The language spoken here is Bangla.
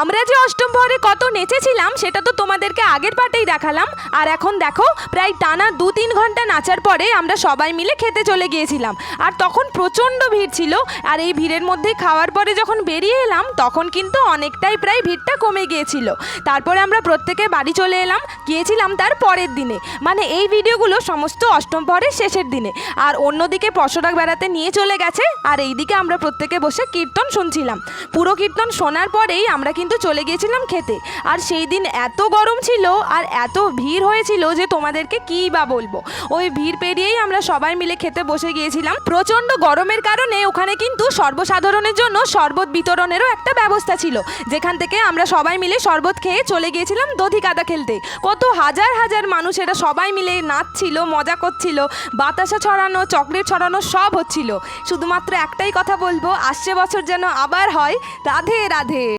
আমরা যে অষ্টম প্রহরে কত নেচেছিলাম, সেটা তো তোমাদেরকে আগের পার্টেই দেখালাম। আর এখন দেখো, প্রায় টানা দু তিন ঘণ্টা নাচার পরে আমরা সবাই মিলে খেতে চলে গিয়েছিলাম। আর তখন প্রচণ্ড ভিড় ছিল, আর এই ভিড়ের মধ্যে খাওয়ার পরে যখন বেরিয়ে এলাম, তখন কিন্তু অনেকটাই প্রায় ভিড়টা কমে গিয়েছিল। তারপরে আমরা প্রত্যেকে বাড়ি চলে এলাম, গিয়েছিলাম তার পরের দিনে। মানে এই ভিডিওগুলো সমস্ত অষ্টম প্রহরের শেষের দিনে। আর অন্যদিকে পশরাক বেড়াতে নিয়ে চলে গেছে, আর এইদিকে আমরা প্রত্যেকে বসে কীর্তন শুনছিলাম। পুরো কীর্তন শোনার পরেই আমরা কিন্তু চলে গিয়েছিলাম খেতে। আর সেই দিন এত গরম ছিল আর এত ভিড় হয়েছিল যে তোমাদেরকে কী বা বলব। ওই ভিড় পেরিয়েই আমরা সবাই মিলে খেতে বসে গিয়েছিলাম। প্রচণ্ড গরমের কারণে ওখানে কিন্তু সর্বসাধারণের জন্য শরবত বিতরণেরও একটা ব্যবস্থা ছিল। যেখান থেকে আমরা সবাই মিলে শরবত খেয়ে চলে গিয়েছিলাম দধি কাদা খেলতে। কত হাজার হাজার মানুষেরা সবাই মিলে নাচছিল, মজা করছিল, বাতাসা ছড়ানো, চকলেট ছড়ানো সব হচ্ছিল। শুধুমাত্র একটাই কথা বলব, আসছে বছর যেন আবার হয়। রাধে রাধে।